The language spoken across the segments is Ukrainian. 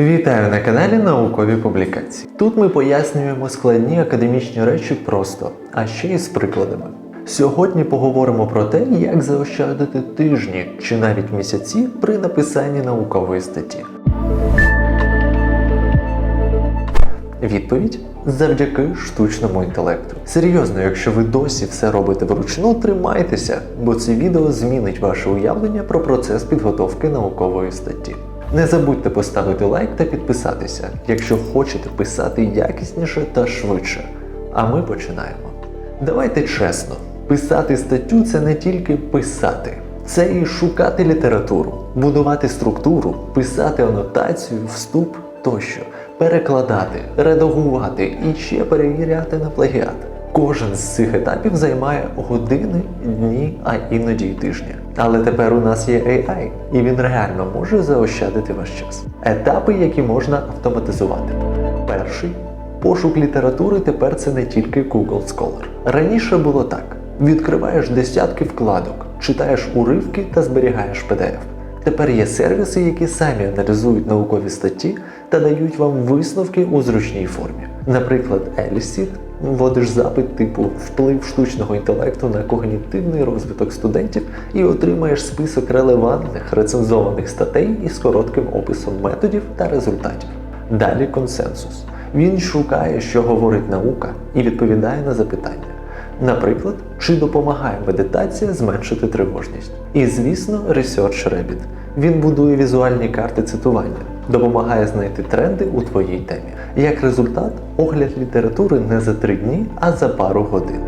Вітаю на каналі Наукові Публікації. Тут ми пояснюємо складні академічні речі просто, а ще й з прикладами. Сьогодні поговоримо про те, як заощадити тижні чи навіть місяці при написанні наукової статті. Відповідь завдяки штучному інтелекту. Серйозно, якщо ви досі все робите вручну, тримайтеся, бо це відео змінить ваше уявлення про процес підготовки наукової статті. Не забудьте поставити лайк та підписатися, якщо хочете писати якісніше та швидше. А ми починаємо. Давайте чесно, писати статтю це не тільки писати, це і шукати літературу, будувати структуру, писати анотацію, вступ тощо, перекладати, редагувати і ще перевіряти на плагіат. Кожен з цих етапів займає години, дні, а іноді й тижні. Але тепер у нас є AI, і він реально може заощадити ваш час. Етапи, які можна автоматизувати. Перший пошук літератури тепер це не тільки Google Scholar. Раніше було так: відкриваєш десятки вкладок, читаєш уривки та зберігаєш PDF. Тепер є сервіси, які самі аналізують наукові статті та дають вам висновки у зручній формі. Наприклад, Елісіт вводиш запит типу вплив штучного інтелекту на когнітивний розвиток студентів і отримаєш список релевантних рецензованих статей із коротким описом методів та результатів. Далі консенсус. Він шукає, що говорить наука, і відповідає на запитання. Наприклад, чи допомагає медитація зменшити тривожність? І звісно, Research Rabbit. Він будує візуальні карти цитування, допомагає знайти тренди у твоїй темі. Як результат, огляд літератури не за три дні, а за пару годин.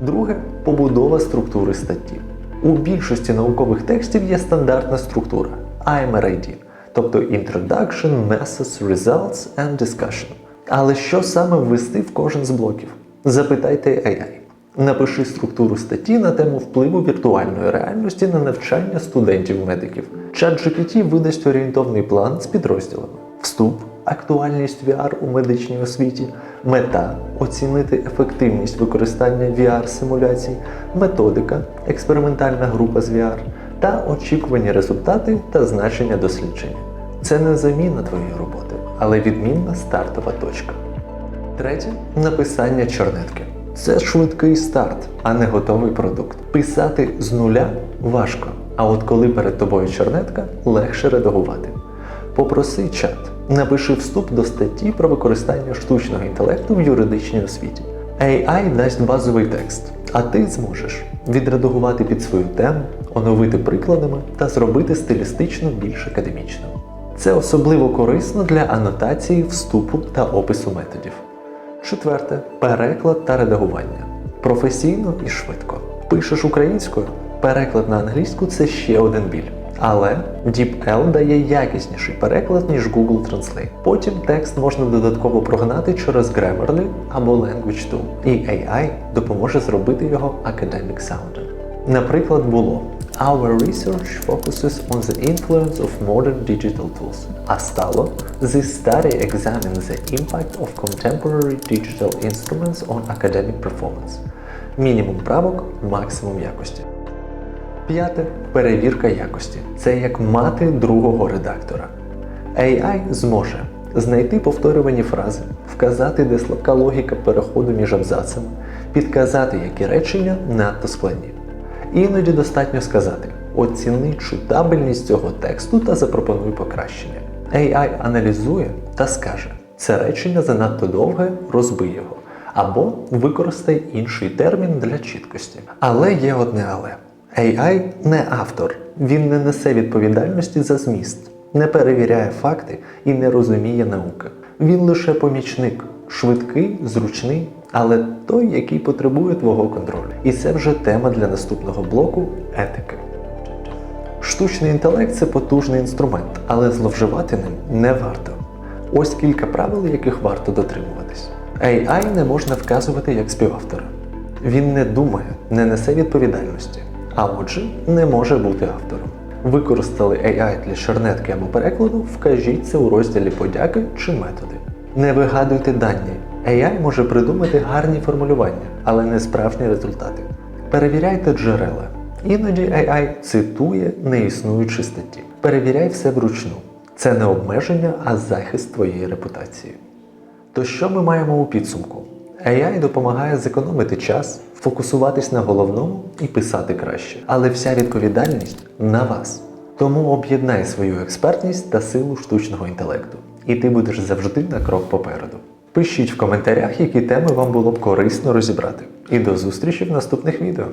Друге побудова структури статті. У більшості наукових текстів є стандартна структура IMRID, тобто Introduction, Methods, Results and Discussion. Але що саме ввести в кожен з блоків? Запитайте AI. Напиши структуру статті на тему впливу віртуальної реальності на навчання студентів-медиків. ChatGPT видасть орієнтовний план з підрозділами. Вступ, актуальність VR у медичній освіті, мета оцінити ефективність використання VR-симуляцій, методика, експериментальна група з VR та очікувані результати та значення дослідження. Це не заміна твоєї роботи, але відмінна стартова точка. Третє написання чорнетки. Це швидкий старт, а не готовий продукт. Писати з нуля важко, а от коли перед тобою чорнетка, легше редагувати. Попроси чат, напиши вступ до статті про використання штучного інтелекту в юридичній освіті. AI дасть базовий текст, а ти зможеш відредагувати під свою тему, оновити прикладами та зробити стилістично більш академічно. Це особливо корисно для анотації, вступу та опису методів. Четверте переклад та редагування. Професійно і швидко. Пишеш українською, переклад на англійську це ще один біль. Але DeepL дає якісніший переклад, ніж Google Translate. Потім текст можна додатково прогнати через Grammarly або Language Tool, і AI допоможе зробити його academic sounding. Наприклад, було Our research focuses on the influence of modern digital tools. Стало This study examines the impact of contemporary digital instruments on academic performance. Мінімум правок, максимум якості. П'яте перевірка якості. Це як мати другого редактора. AI зможе знайти повторювані фрази, вказати, де слабка логіка переходу між абзацами, підказати, які речення надто складні. Іноді достатньо сказати: оціни читабельність цього тексту та запропонуй покращення. AI аналізує та скаже: це речення занадто довге, розбий його. Або використай інший термін для чіткості. Але є одне але. AI не автор, він не несе відповідальності за зміст, не перевіряє факти і не розуміє науки. Він лише помічник, швидкий, зручний, але той, який потребує твого контролю. І це вже тема для наступного блоку етики. Штучний інтелект це потужний інструмент, але зловживати ним не варто. Ось кілька правил, яких варто дотримуватись. AI не можна вказувати як співавтора. Він не думає, не несе відповідальності, а отже, не може бути автором. Використали AI для чернетки або перекладу, вкажіть це у розділі подяки чи методи. Не вигадуйте дані. AI може придумати гарні формулювання, але не справжні результати. Перевіряйте джерела. Іноді AI цитує неіснуючі статті. Перевіряй все вручну. Це не обмеження, а захист твоєї репутації. То що ми маємо у підсумку? AI допомагає зекономити час, фокусуватись на головному і писати краще. Але вся відповідальність на вас. Тому об'єднай свою експертність та силу штучного інтелекту, і ти будеш завжди на крок попереду. Пишіть в коментарях, які теми вам було б корисно розібрати. І до зустрічі в наступних відео.